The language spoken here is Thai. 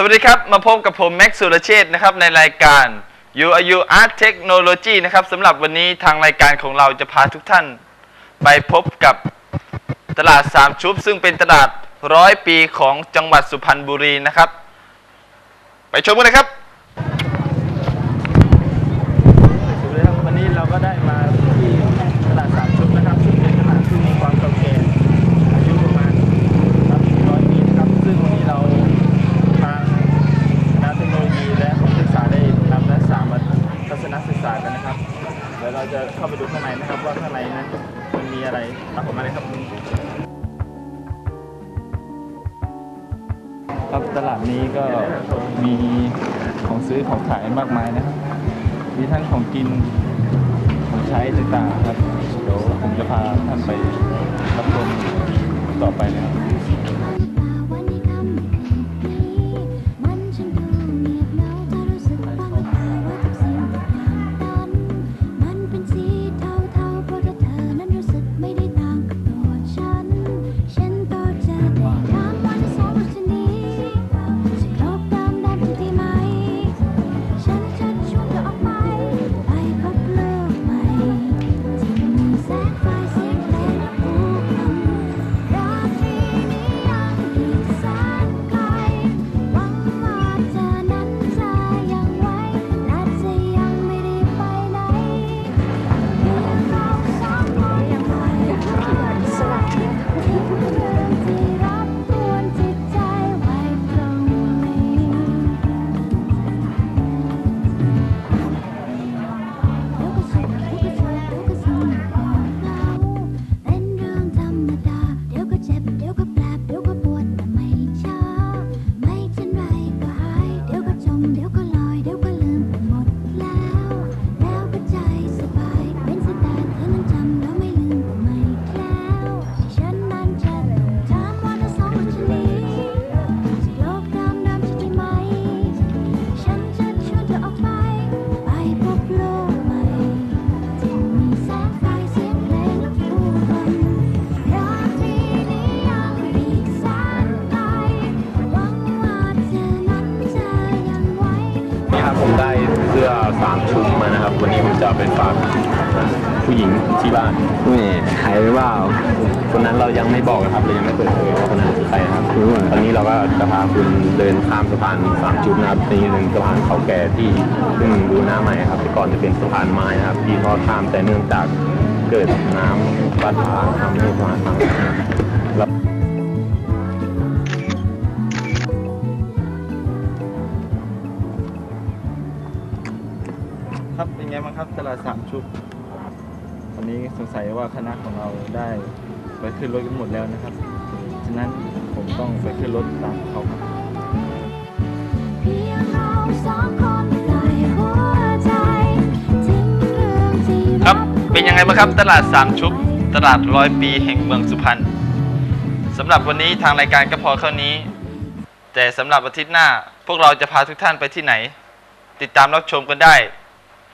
สวัสดีครับ มาพบกับผมแม็กซ์สุรเชษนะครับในรายการ You Are You Art Technology นะครับสำหรับวันนี้ทางรายการของเราจะพาทุกท่าน ไปพบกับตลาดสามชุบ ซึ่งเป็นตลาดร้อยปีของจังหวัดสุพรรณบุรีนะครับ ไปชมกันเลยครับ สวัสดีครับวันนี้เราก็ได้มาที่ตลาดสามชุดนะครับซึ่งเป็นตลาดที่มีความเก่าแก่อายุประมาณครับร้อยปีนะครับซึ่งวันนี้เราทางคณะเทคโนโลยีและของศึกษาได้นำนักศึกษามาทัศนศึกษากันนะครับเดี๋ยว เข้าไปดูข้างในนะครับ ว่าข้างในนั้นมันมีอะไรตามผมมาเลยครับ ครับตลาดนี้ก็มีของซื้อของขายมากมายนะครับ มีทั้งของกินของใช้ต่างๆครับ เดี๋ยวผมจะพาท่านไปรับชมต่อไปนะครับ เสื้อสามชุดมานะครับ วันนี้ผมจะเอาไปฝากผู้หญิงที่บ้านนี่หายหรือเปล่าคนนั้นเรายังไม่บอกนะครับเรายังไม่เปิดเผยว่าคนนั้นคือใครนะครับรู้อะตอนนี้เราก็จะพาคุณเดินข้ามสะพานสามจุดนะครับนี่เป็นสะพานเก่าแก่ที่เพิ่งดูหน้าใหม่ครับแต่ก่อนจะเป็นสะพานไม้นะครับ ที่ทอดข้ามแต่เนื่องจากเกิดน้ำปัดผ่านทำให้สะพานพัง ไงบ้างครับตลาดสามชุดวันนี้สงสัยว่าคณะของเราได้ไปขึ้นรถกันหมดแล้วนะครับ ฉะนั้นผมต้องไปขึ้นรถตามเขาครับคนปล่อยหัวใจทิ้งเรื่องที่ครับเป็นยังไงบ้างครับตลาดสามชุบตลาดร้อยปีแห่งเมืองสุพรรณสำหรับวันนี้ทางรายการก็พอเท่านี้ แต่สำหรับอาทิตย์หน้า พวกเราจะพาทุกท่านไปที่ไหน ติดตามรับชมกันได้